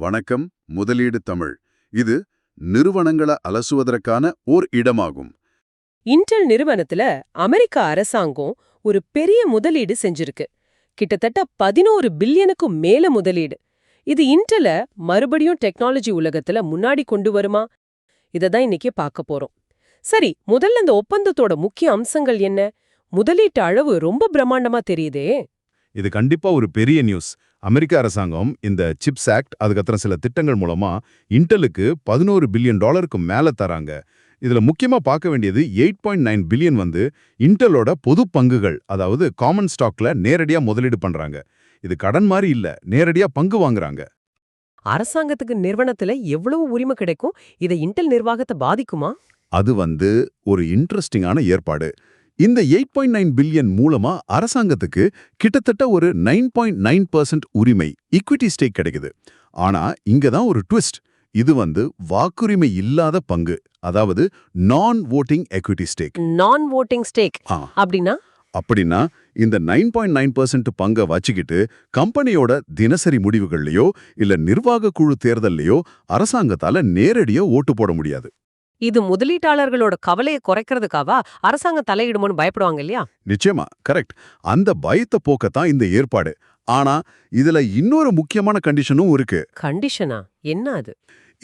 வணக்கம் முதலீடு தமிழ். இது நிறுவனங்களை அலசுவதற்கான ஓர் இடமாகும். இன்டெல் நிறுவனத்துல அமெரிக்க அரசாங்கம் ஒரு பெரிய முதலீடு செஞ்சிருக்கு. கிட்டத்தட்ட பதினோரு பில்லியனுக்கும் மேல முதலீடு. இது இன்டெல மறுபடியும் டெக்னாலஜி உலகத்துல முன்னாடி கொண்டு வருமா? இததான் இன்னைக்கு பார்க்க போறோம். சரி முதல்ல இந்த ஒப்பந்தத்தோட முக்கிய அம்சங்கள் என்ன? முதலீட்டு அளவு ரொம்ப பிரம்மாண்டமா தெரியுதே. இது கண்டிப்பா ஒரு பெரிய நியூஸ் அமெரிக்க அரசாங்கம் இந்த சிப்ஸ் ஆக்ட் அதுக்கப்புறம் சில திட்டங்கள் மூலமா இன்டெலுக்கு பதினோரு பில்லியன் டாலருக்கு மேல தராங்க. இதுல முக்கியமா பார்க்க வேண்டியது எயிட் பாயிண்ட் நைன் பில்லியன் வந்து இன்டெலோட பொது பங்குகள் அதாவது காமன் ஸ்டாக்ல நேரடியா முதலீடு பண்றாங்க. இது கடன் மாதிரி இல்ல நேரடியா பங்கு வாங்குறாங்க. அரசாங்கத்துக்கு நிறுவனத்துல எவ்வளவு உரிமை கிடைக்கும்? இதை இன்டெல் நிர்வாகத்தை பாதிக்குமா? அது வந்து ஒரு இன்ட்ரெஸ்டிங்கான ஏற்பாடு. இந்த எயிட் பாயிண்ட் நைன் பில்லியன் மூலமா அரசாங்கத்துக்கு கிட்டத்தட்ட ஒரு நைன் பாயிண்ட் நைன் பர்சன்ட் உரிமை ஈக்விட்டி ஸ்டேக் கிடைக்குது. ஆனா இங்க தான் ஒரு ட்விஸ்ட் இது வந்து வாக்குரிமை இல்லாத பங்கு அதாவது non voting equity stake non voting stake அப்படின்னா? அப்படின்னா இந்த நைன் பாயிண்ட் நைன் பர்சன்ட் பங்கை வச்சுக்கிட்டு கம்பெனியோட தினசரி முடிவுகள்லயோ இல்ல நிர்வாக குழு தேர்தல்லையோ அரசாங்கத்தால நேரடியா ஓட்டு போட முடியாது. இது முதலீட்டாளர்களோட கவலையை குறைக்கிறதுக்காவா? அரசாங்கம் தலையிடுமோன்னு பயப்படுவாங்க இல்லையா? நிச்சயமா கரெக்ட் அந்த பயத்தை போக்கத்தான் இந்த ஏற்பாடு. ஆனா இதுல இன்னொரு முக்கியமான கண்டிஷனும் இருக்கு. கண்டிஷனா என்ன அது?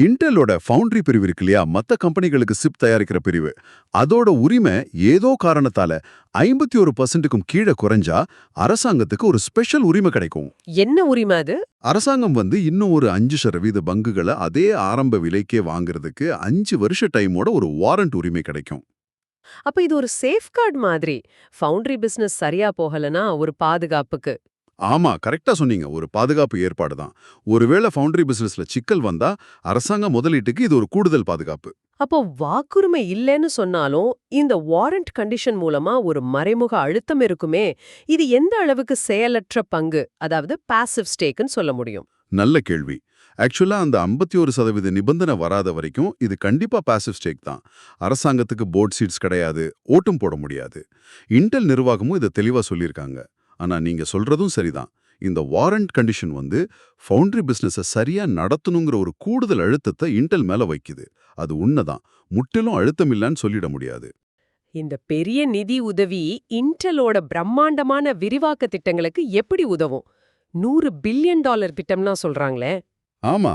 இன்டெலோட ஃபவுண்டரி பிரிவு இருக்கு இல்லையா? மத்த கம்பெனிகளுக்கு சிப் தயாரிக்கிற பிரிவு. அதோட உரிமை ஏதோ காரணத்தால ஐம்பத்தி ஒரு பர்சன்ட்டுக்கும் கீழே குறைஞ்சா அரசாங்கத்துக்கு ஒரு ஸ்பெஷல் உரிமை கிடைக்கும். என்ன உரிமை அது? அரசாங்கம் வந்து இன்னும் ஒரு அஞ்சு சதவீத பங்குகளை அதே ஆரம்ப விலைக்கே வாங்குறதுக்கு அஞ்சு வருஷ டைமோட ஒரு வாரண்ட் உரிமை கிடைக்கும். அப்ப இது ஒரு சேஃப்கார்ட் மாதிரி. ஃபவுண்டரி பிசினஸ் சரியா போகலனா ஒரு பாதுகாப்புக்கு. ஆமா கரெக்டா சொன்னீங்க. ஒரு பாதுகாப்பு ஏற்பாடு தான். ஒருவேளை ஃபவுண்டரி பிசினஸ்ல சிக்கல் வந்தா அரசாங்க முதலீட்டுக்கு இது ஒரு கூடுதல் பாதுகாப்பு. அப்போ வாக்குரிமை இல்லைன்னு சொன்னாலும் இந்த வாரண்ட் கண்டிஷன் மூலமா ஒரு மறைமுக அழுத்தம் இருக்குமே. இது எந்த அளவுக்கு செயலற்ற பங்கு? அதாவது பாசிவ் ஸ்டேக்குன்னு சொல்ல முடியும். நல்ல கேள்வி. ஆக்சுவலா அந்த ஐம்பத்தி ஒரு சதவீத நிபந்தனை வராத வரைக்கும் இது கண்டிப்பா பாசிவ் ஸ்டேக் தான். அரசாங்கத்துக்கு போர்ட் சீட்ஸ் கிடையாது ஓட்டும் போட முடியாது. இன்டெல் நிர்வாகமும் இதை தெளிவா சொல்லியிருக்காங்க. ஆனா நீங்க சொல்றதும் சரிதான். இந்த வாரண்ட் கண்டிஷன் வந்து ஃபவுண்டரி பிசினஸை சரியா நடத்தணுங்கிற ஒரு கூடுதல் அழுத்தத்தை இன்டெல் மேல வைக்குது. அது உண்மைதான். முற்றிலும் அழுத்தம் இல்லைன்னு சொல்லிட முடியாது. இந்த பெரிய நிதி உதவி இன்டெலோட பிரம்மாண்டமான விரிவாக்க திட்டங்களுக்கு எப்படி உதவும்? நூறு பில்லியன் டாலர் திட்டம்னா சொல்றாங்களே. ஆமா.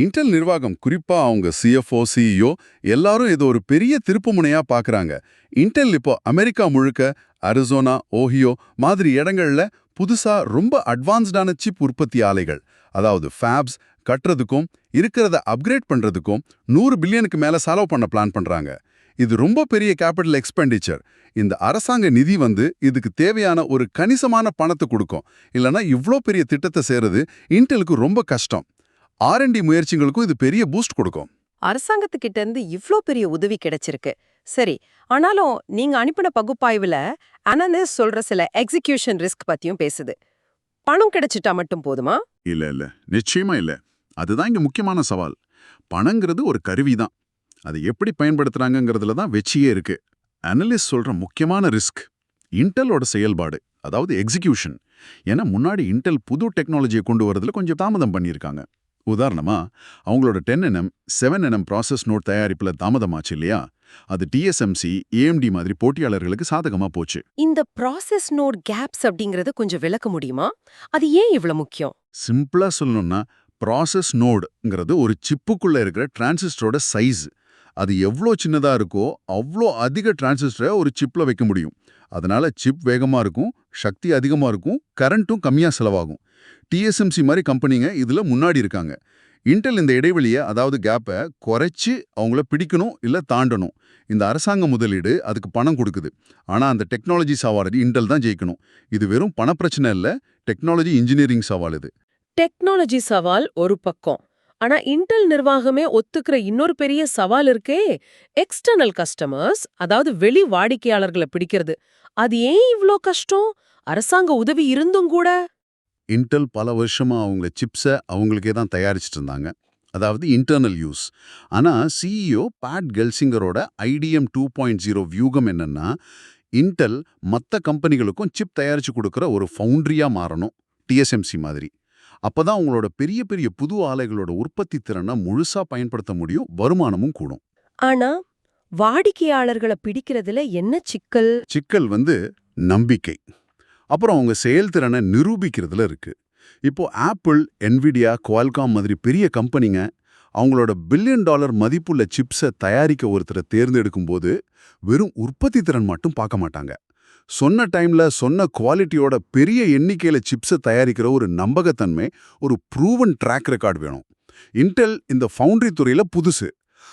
இன்டெல் நிர்வாகம் குறிப்பா அவங்க சிஎஃப்ஓ சிஇஓ எல்லாரும் இது ஒரு பெரிய திருப்புமுனையா பாக்குறாங்க. இன்டெல் இப்போ அமெரிக்கா முழுக்க அரிசோனா ஓஹியோ மாதிரி இடங்கள்ல புதுசா ரொம்ப அட்வான்ஸ்டான சிப் உற்பத்தி ஆலைகள். அதாவது ஃபேப்ஸ் கட்டுறதுக்கும் இருக்கிறத அப்கிரேட் பண்றதுக்கும் நூறு பில்லியனுக்கு மேல செலவு பண்ண பிளான் பண்றாங்க. இது ரொம்ப பெரிய கேபிட்டல் எக்ஸ்பெண்டிச்சர் இந்த அரசாங்க நிதி வந்து இதுக்கு தேவையான ஒரு கணிசமான பணத்தை கொடுக்கும். இல்லனா இவ்ளோ பெரிய திட்டத்தை செய்கிறது இன்டெலுக்கு ரொம்ப கஷ்டம். ஆர்என்டி முயற்சிகளுக்கும் இது பெரிய பூஸ்ட் கொடுக்கும். அரசாங்கத்துக்கிட்ட இருந்து இவ்ளோ பெரிய உதவி கிடைச்சிருக்கு. சரி ஆனாலும் நீங்க அனுப்பின பகுப்பாய்வுல அனலிஸ் சொல்ற சில எக்ஸிகியூஷன் ரிஸ்க் பத்தியும் பேசுது. பணம் கிடைச்சிட்டா மட்டும் போதுமா? இல்ல இல்ல. நிச்சயமா இல்ல. அதுதான் இங்க முக்கியமான சவால். பணங்கிறது ஒரு கருவி தான். அதை எப்படி பயன்படுத்துறாங்கங்கிறதுல தான் வெற்றியே இருக்கு. அனலிஸ்ட் சொல்ற முக்கியமான ரிஸ்க் இன்டெலோட செயல்பாடு அதாவது எக்ஸிகியூஷன் ஏன்னா முன்னாடி இன்டெல் புது டெக்னாலஜியை கொண்டு வரதுல கொஞ்சம் தாமதம் பண்ணியிருக்காங்க. உதாரணமா அவங்களோட ten nm seven nm process node தயாரிப்புல தாமதமாச்சு இல்லையா? அது டிஎஸ்எம்சி ஏஎம்டி மாதிரி போட்டியாளர்களுக்கு சாதகமா போச்சு. இந்த ப்ராசஸ் நோட் கேப்ஸ் அப்படிங்கறது கொஞ்சம் விளக்க முடியுமா? அது ஏன் இவ்ளோ முக்கியம்? சிம்பிளா சொல்லணும்னா ப்ராசஸ் நோடுங்கிறது ஒரு சிப்புக்குள்ள இருக்கிற டிரான்சிஸ்டரோட சைஸ் அது எவ்வளோ சின்னதா இருக்கோ அவ்வளோ அதிக டிரான்சிஸ்டரை ஒரு சிப்ல வைக்க முடியும். அதனால சிப் வேகமா இருக்கும் சக்தி அதிகமா இருக்கும் கரண்ட்டும் கம்மியா செலவாகும். டிஎஸ்எம்சி மாதிரி கம்பெனிங்க இதுல முன்னாடி இருக்காங்க. இன்டெல் இந்த இடைவெளியை அதாவது கேப்பை குறைச்சி அவங்கள பிடிக்கணும் இல்ல தாண்டணும். இந்த அரசாங்க முதலீடு அதுக்கு பணம் கொடுக்குது. ஆனா அந்த டெக்னாலஜி சவால் இன்டெல் தான் ஜெயிக்கணும். இது வெறும் பணப்பிரச்சனை இல்ல டெக்னாலஜி இன்ஜினியரிங் சவால் இது. டெக்னாலஜி சவால் ஒரு பக்கம். ஆனா இன்டெல் நிர்வாகமே ஒத்துக்கிற இன்னொரு பெரிய சவால் இருக்கே எக்ஸ்டர்னல் கஸ்டமர்ஸ் அதாவது வெளி வாடிக்கையாளர்களை பிடிக்கிறது. அது ஏன் இவ்ளோ கஷ்டம்? அரசாங்க உதவி இருந்தும் கூட. இன்டெல் பல வருஷமா அவங்க சிப்ஸை அவங்களுக்கே தான் தயாரிச்சுட்டு இருந்தாங்க. அதாவது இன்டர்னல் யூஸ் ஆனா சிஇஓ பேட் கெல்சிங்கரோட ஐடிஎம் டூ பாயிண்ட் ஜீரோ வியூகம் என்னன்னா இன்டெல் மற்ற கம்பெனிகளுக்கும் சிப் தயாரிச்சு கொடுக்குற ஒரு ஃபவுண்டரியா மாறணும். டிஎஸ்எம்சி மாதிரி. அப்பதான் உங்களோட பெரிய பெரிய புது ஆலைகளோட உற்பத்தி திறனை முழுசா பயன்படுத்த முடியும் வருமானமும் கூடும். ஆனா வாடிக்கையாளர்களை பிடிக்கிறதுல என்ன சிக்கல்? சிக்கல் வந்து நம்பிக்கை. அப்புறம் அவங்க செயல்திறனை நிரூபிக்கிறதுல இருக்கு. இப்போ ஆப்பிள் என்விடியா குவால்காம் மாதிரி பெரிய கம்பெனிங்க அவங்களோட பில்லியன் டாலர் மதிப்புள்ள சிப்ஸை தயாரிக்க ஒருத்தரை தேர்ந்தெடுக்கும் போது வெறும் உற்பத்தி திறன் மட்டும் பார்க்க மாட்டாங்க. சொன்ன டைம்ல சொன்ன குவாலிட்டியோட பெரிய எண்ணிக்கையில சிப்ஸை தயாரிக்கிற ஒரு நம்பகத்தன்மை ஒரு ப்ரூவன் ட்ராக் ரெக்கார்ட் வேணும். இன்டெல் இந்த ஃபவுண்டரி துறையில புதுசு.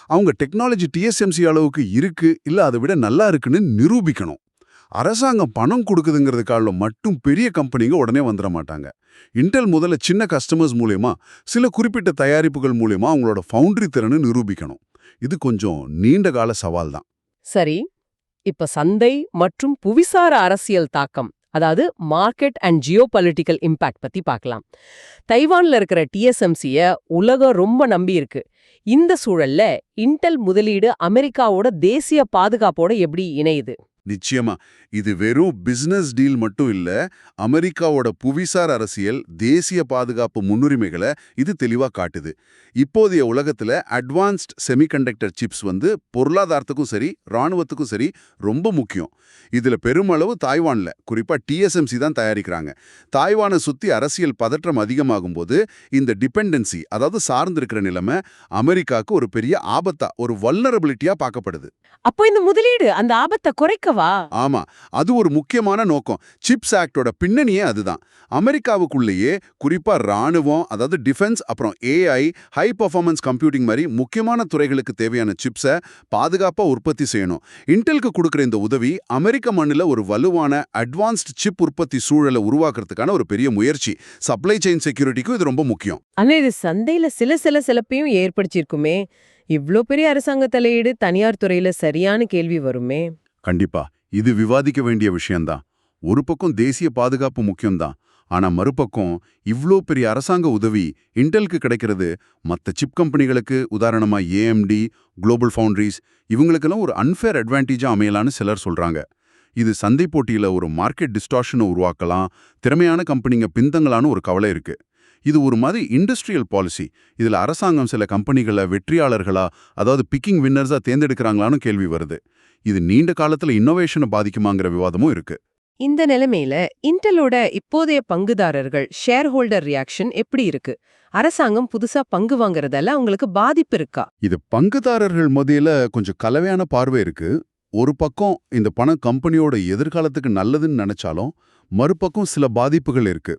அவங்க டெக்னாலஜி டிஎஸ்எம்சி அளவுக்கு இருக்கு இல்ல அதை விட நல்லா இருக்குன்னு நிரூபிக்கணும். அரசாங்கம் பணம் கொடுக்குதுங்கிறதுக்காக மட்டும் பெரிய கம்பெனிங்க உடனே வந்துட மாட்டாங்க. இன்டெல் முதல்ல சின்ன கஸ்டமர்ஸ் மூலியமா சில குறிப்பிட்ட தயாரிப்புகள் மூலியமா அவங்களோட ஃபவுண்டரி திறனை நிரூபிக்கணும். இது கொஞ்சம் நீண்ட கால சவால் தான். சரி. இப்ப சந்தை மற்றும் புவிசார அரசியல் தாக்கம் அதாவது market and geopolitical impact பத்தி பார்க்கலாம் தைவான்ல இருக்கிற டிஎஸ்எம்சிய உலகம் ரொம்ப நம்பி இருக்கு. இந்த சூழல்ல இன்டெல் முதலீடு அமெரிக்காவோட தேசிய பாதுகாப்போட எப்படி இணையுது? நிச்சயமா. இது வெறும் பிசினஸ் டீல் மட்டும் இல்ல அமெரிக்காவோட புவிசார் அரசியல் தேசிய பாதுகாப்பு முன்னுரிமைகளை இது தெளிவா காட்டுது. இப்போதைய உலகத்துல அட்வான்ஸ்ட் செமிகண்டக்டர் சிப்ஸ் வந்து பொருளாதாரத்துக்கும் சரி ராணுவத்துக்கும் சரி ரொம்ப முக்கியம். இதுல பெருமளவு தாய்வான்ல குறிப்பா டிஎஸ்எம்சி தான் தயாரிக்கிறாங்க. தாய்வானை சுத்தி அரசியல் பதற்றம் அதிகமாகும் போது இந்த டிபெண்டன்சி அதாவது சார்ந்திருக்கிற நிலைமை அமெரிக்காவுக்கு ஒரு பெரிய ஆபத்தா ஒரு வல்னரபிலிட்டியா பார்க்கப்படுது. அப்போ இந்த முதலீடு அந்த ஆபத்தை குறைக்க குறைக்கவா ஆமா அது ஒரு முக்கியமான நோக்கம். சிப்ஸ் ஆக்டோட பின்னணியே அதுதான். அமெரிக்காவுக்குள்ளேயே குறிப்பா ராணுவம் அதாவது டிஃபென்ஸ் அப்புறம் ஏஐ ஹை பர்ஃபார்மன்ஸ் கம்ப்யூட்டிங் மாதிரி முக்கியமான துறைகளுக்கு தேவையான சிப்ஸை பாதுகாப்பா உற்பத்தி செய்யணும். இன்டெலுக்கு கொடுக்குற இந்த உதவி அமெரிக்க மண்ணில் ஒரு வலுவான அட்வான்ஸ்ட் சிப் உற்பத்தி சூழலை உருவாக்குறதுக்கான ஒரு பெரிய முயற்சி. சப்ளை செயின் செக்யூரிட்டிக்கும் இது ரொம்ப முக்கியம். ஆனா இது சந்தையில சில சில சிலப்பையும் ஏற்படுத்தியிருக்குமே. இவ்ளோ பெரிய அரசாங்க தலையீடு தனியார் துறையில சரியான கேள்வி வருமே. கண்டிப்பா இது விவாதிக்க வேண்டிய விஷயம்தான். ஒரு பக்கம் தேசிய பாதுகாப்பு முக்கியம்தான். ஆனா மறுபக்கம் இவ்ளோ பெரிய அரசாங்க உதவி இன்டெலுக்கு கிடைக்கிறது. மத்த சிப் கம்பெனிகளுக்கு உதாரணமா ஏஎம்டி குளோபல் ஃபவுண்டரிஸ் இவங்களுக்கெல்லாம் ஒரு அன்ஃபேர் அட்வான்டேஜா அமையலான்னு சிலர் சொல்றாங்க. இது சந்தை போட்டியில ஒரு மார்க்கெட் டிஸ்டார்ஷனை உருவாக்கலாம் திறமையான கம்பெனிங்க பின்தங்கலான்னு ஒரு கவலை இருக்கு. இது ஒரு மாதிரி இண்டஸ்ட்ரியல் பாலிசி இதுல அரசாங்கம் சில கம்பெனிகளை வெற்றியாளர்களா அதாவது பிக்கிங் வின்னர்ஸா தேர்ந்தெடுக்கிறாங்களான்னு கேள்வி வருது. இது நீண்ட காலத்துல இன்னோவேஷனை பாதிக்குமாங்கிற விவாதமும் இருக்கு. இந்த நிலைமையில இன்டெலோட இப்போதைய பங்குதாரர்கள் ஷேர் ஹோல்டர் ரியாக்ஷன் எப்படி இருக்கு? அரசாங்கம் புதுசா பங்கு வாங்குறதால அவங்களுக்கு பாதிப்பு இருக்கா? இது பங்குதாரர்கள் மத்தியில கொஞ்சம் கலவையான பார்வை இருக்கு. ஒரு பக்கம் இந்த பணம் கம்பெனியோட எதிர்காலத்துக்கு நல்லதுன்னு நினைச்சாலும் மறுபக்கம் சில பாதிப்புகள் இருக்கு.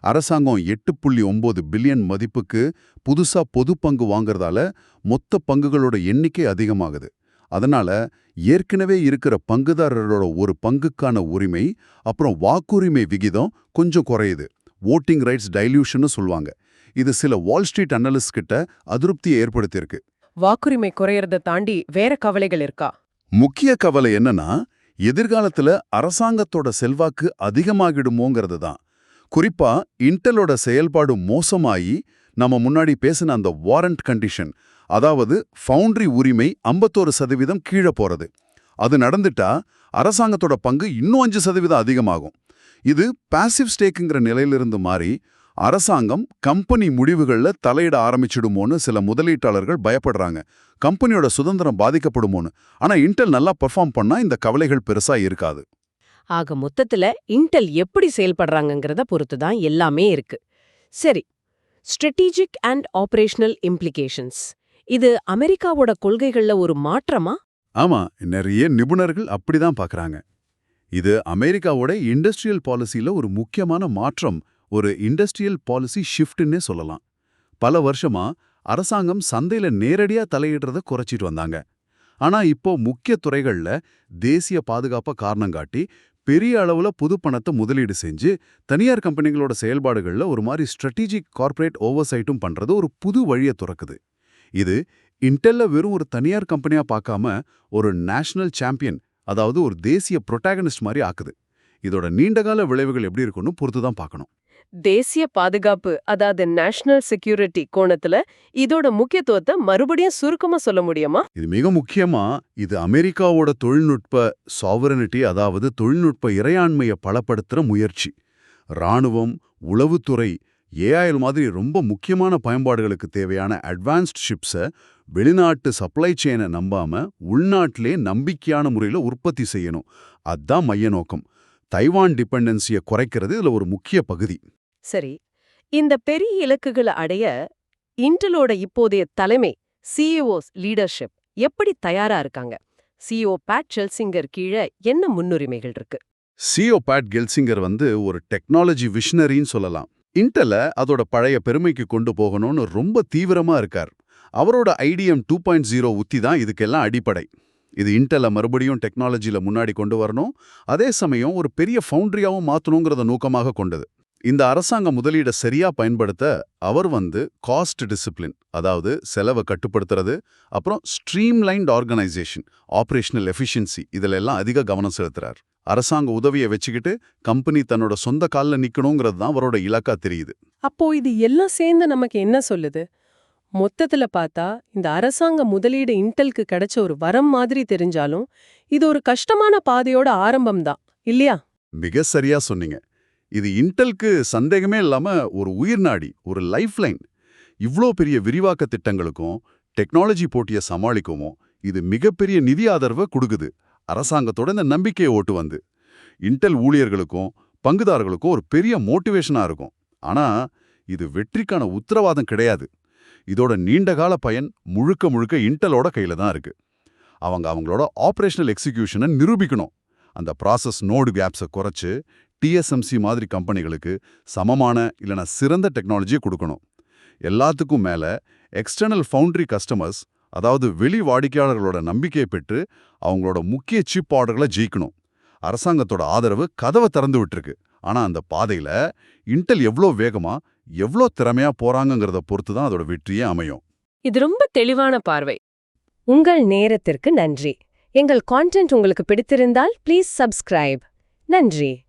அரசாங்கம் எட்டு புள்ளி ஒன்பது பில்லியன் மதிப்புக்கு புதுசா பொது பங்கு வாங்குறதால மொத்த பங்குகளோட எண்ணிக்கை அதிகமாகுது. அதனால ஏற்கனவே இருக்கிற பங்குதாரரோட ஒரு பங்குக்கான உரிமை அப்புறம் வாக்குரிமை விகிதம் கொஞ்சம் குறையுது. ஓட்டிங் ரைட்ஸ் டைல்யூஷன்னு சொல்லுவாங்க. இது சில வால் ஸ்ட்ரீட் அனலிஸ்ட் கிட்ட அதிருப்தியை ஏற்படுத்தியிருக்கு. வாக்குரிமை குறையறத தாண்டி வேற கவலைகள் இருக்கா? முக்கிய கவலை என்னன்னா எதிர்காலத்துல அரசாங்கத்தோட செல்வாக்கு அதிகமாகிடுமோங்கிறது தான். குறிப்பா இன்டெலோட செயல்பாடு மோசமாயி நம்ம முன்னாடி பேசின அந்த வாரண்ட் கண்டிஷன் அதாவது ஃபவுண்ட்ரி உரிமை ஐம்பத்தோரு சதவீதம் கீழே போறது. அது நடந்துட்டா அரசாங்கத்தோட பங்கு இன்னும் அஞ்சு சதவீதம் அதிகமாகும். இது பாசிவ் ஸ்டேக்குங்கிற நிலையிலிருந்து மாறி அரசாங்கம் கம்பெனி முடிவுகள்ல தலையிட ஆரம்பிச்சிடுமோன்னு சில முதலீட்டாளர்கள் பயப்படுறாங்க. கம்பெனியோட சுதந்திரம் பாதிக்கப்படுமோன்னு. ஆனா இன்டெல் நல்லா பெர்ஃபார்ம் பண்ணா இந்த கவலைகள் பெருசா இருக்காது. ஆக மொத்தத்துல இன்டெல் எப்படி செயல்படுறாங்கிறத பொறுத்து தான் எல்லாமே இருக்கு. சரி ஸ்ட்ராட்டஜிக் அண்ட் ஆபரேஷனல் இம்ப்ளிகேஷன்ஸ் இது அமெரிக்காவோட கொள்கைகள்ல ஒரு மாற்றமா? ஆமா நிறைய நிபுணர்கள் அப்படிதான் பாக்குறாங்க. இது அமெரிக்காவோட இண்டஸ்ட்ரியல் பாலிசியில ஒரு முக்கியமான மாற்றம் ஒரு இண்டஸ்ட்ரியல் பாலிசி ஷிஃப்ட்னே சொல்லலாம். பல வருஷமா அரசாங்கம் சந்தையில நேரடியா தலையிடுறத குறைச்சிட்டு வந்தாங்க. ஆனா இப்போ முக்கிய துறைகள்ல தேசிய பாதுகாப்ப காரணம் காட்டி பெரிய அளவுல புது பணத்தை முதலீடு செஞ்சு தனியார் கம்பெனிகளோட செயல்பாடுகள்ல ஒரு மாதிரி ஸ்ட்ராட்டஜிக் கார்ப்பரேட் ஓவர்சைட்டும் பண்ணுறது ஒரு புது வழியை துறக்குது. இது இன்டெல்ல வெறும் ஒரு தனியார் கம்பெனியா பார்க்காம ஒரு நேஷனல் சாம்பியன் அதாவது ஒரு தேசிய புரொட்டாகனிஸ்ட் மாதிரி ஆக்குது. இதோட நீண்டகால விளைவுகள் எப்படி இருக்குன்னு பொறுத்து தான் பார்க்கணும். தேசிய பாதுகாப்பு அதாவது நேஷனல் செக்யூரிட்டி கோணத்துல இதோட முக்கியத்துவத்தை மறுபடியும் சுருக்கமா சொல்ல முடியுமா? இது மிக முக்கியமா இது அமெரிக்காவோட தொழில்நுட்ப சாவரனிட்டி அதாவது தொழில்நுட்ப இறையாண்மையை பலப்படுத்துற முயற்சி. ராணுவம் உளவுத்துறை ஏஐஎல் மாதிரி ரொம்ப முக்கியமான பயன்பாடுகளுக்கு தேவையான அட்வான்ஸ்ட் ஷிப்ஸை வெளிநாட்டு சப்ளை செயினை நம்பாம உள்நாட்டிலே நம்பிக்கையான முறையில் உற்பத்தி செய்யணும். அதான் மைய நோக்கம். தைவான் டிபெண்டன்சியை குறைக்கிறது இதுல ஒரு முக்கிய பகுதி. சரி இந்த பெரிய இலக்குகளை அடைய இன்டலோட இப்போதைய தலைமை சிஇஓஸ் லீடர்ஷிப் எப்படி தயாரா இருக்காங்க? சிஇஓ பேட் செல்சிங்கர் கீழே என்ன முன்னுரிமைகள் இருக்கு? சிஓ பேட் கெல்சிங்கர் வந்து ஒரு டெக்னாலஜி விஷனரின்னு சொல்லலாம். இன்டல அதோட பழைய பெருமைக்கு கொண்டு போகணும்னு ரொம்ப தீவிரமா இருக்கார். அவரோட ஐடிஎம் டூ பாயிண்ட் ஜீரோ உத்தி தான் இதுக்கெல்லாம் அடிப்படை. இது இன்டலை மறுபடியும் டெக்னாலஜியில் முன்னாடி கொண்டு வரணும். அதே சமயம் ஒரு பெரிய ஃபவுண்டரியாவும் மாற்றணுங்கிறத நோக்கமாக கொண்டது. இந்த அரசாங்க முதலீடை சரியா பயன்படுத்த அவர் வந்து காஸ்ட் டிசிப்ளின் அதாவது செலவை கட்டுப்படுத்துறது அப்புறம் ஸ்ட்ரீம்லைன்ட் ஆர்கனைசேஷன் ஆபரேஷனல் எஃபிஷியன்சி இதுல எல்லாம் அதிக கவனம் செலுத்துறார். அரசாங்க உதவியை வச்சுக்கிட்டு கம்பெனி தன்னோட சொந்த காலில் நிற்கணுங்கிறது தான் அவரோட இலக்கா தெரியுது. அப்போ இது எல்லாம் சேர்ந்து நமக்கு என்ன சொல்லுது? மொத்தத்துல பார்த்தா இந்த அரசாங்க முதலீடு இன்டெல்க்கு கிடைச்ச ஒரு வரம் மாதிரி தெரிஞ்சாலும் இது ஒரு கஷ்டமான பாதையோட ஆரம்பம்தான் இல்லையா? மிக சரியா சொன்னீங்க. இது இன்டெல்க்கு சந்தேகமே இல்லாம ஒரு உயிர்நாடி ஒரு லைஃப் லைன் இவ்ளோ பெரிய விரிவாக்க திட்டங்களுக்கும் டெக்னாலஜி போட்டியை சமாளிக்கவும் இது மிகப்பெரிய நிதி ஆதரவை கொடுக்குது. அரசாங்கத்தோட இந்த நம்பிக்கையை ஓட்டு வந்து. இன்டெல் ஊழியர்களுக்கும் பங்குதாரர்களுக்கும் ஒரு பெரிய மோட்டிவேஷனா இருக்கும். ஆனா இது வெற்றிக்கான உத்தரவாதம் கிடையாது. இதோட நீண்டகால பயன் முழுக்க முழுக்க இன்டலோட கையில தான் இருக்கு. அவங்க அவங்களோட ஆபரேஷனல் எக்ஸிக்யூஷனை நிரூபிக்கணும். அந்த ப்ராசஸ் நோடு கேப்ஸை குறைச்சு டிஎஸ்எம்சி மாதிரி கம்பெனிகளுக்கு சமமான இல்லைனா சிறந்த டெக்னாலஜியை கொடுக்கணும். எல்லாத்துக்கும் மேல எக்ஸ்டர்னல் ஃபவுண்ட்ரி கஸ்டமர்ஸ் அதாவது வெளி வாடிக்கையாளர்களோட நம்பிக்கையை பெற்று அவங்களோட முக்கிய சிப் ஆர்டர்களை ஜெயிக்கணும். அரசாங்கத்தோட ஆதரவு கதவை திறந்து விட்டுருக்கு. ஆனா அந்த பாதையில் இன்டெல் எவ்வளோ வேகமா எவ்வளோ திறமையா போறாங்கிறத பொறுத்து தான் அதோட வெற்றியே அமையும். இது ரொம்ப தெளிவான பார்வை. உங்கள் நேரத்திற்கு நன்றி. எங்கள் கான்டென்ட் உங்களுக்கு பிடித்திருந்தால் ப்ளீஸ் சப்ஸ்கிரைப் நன்றி.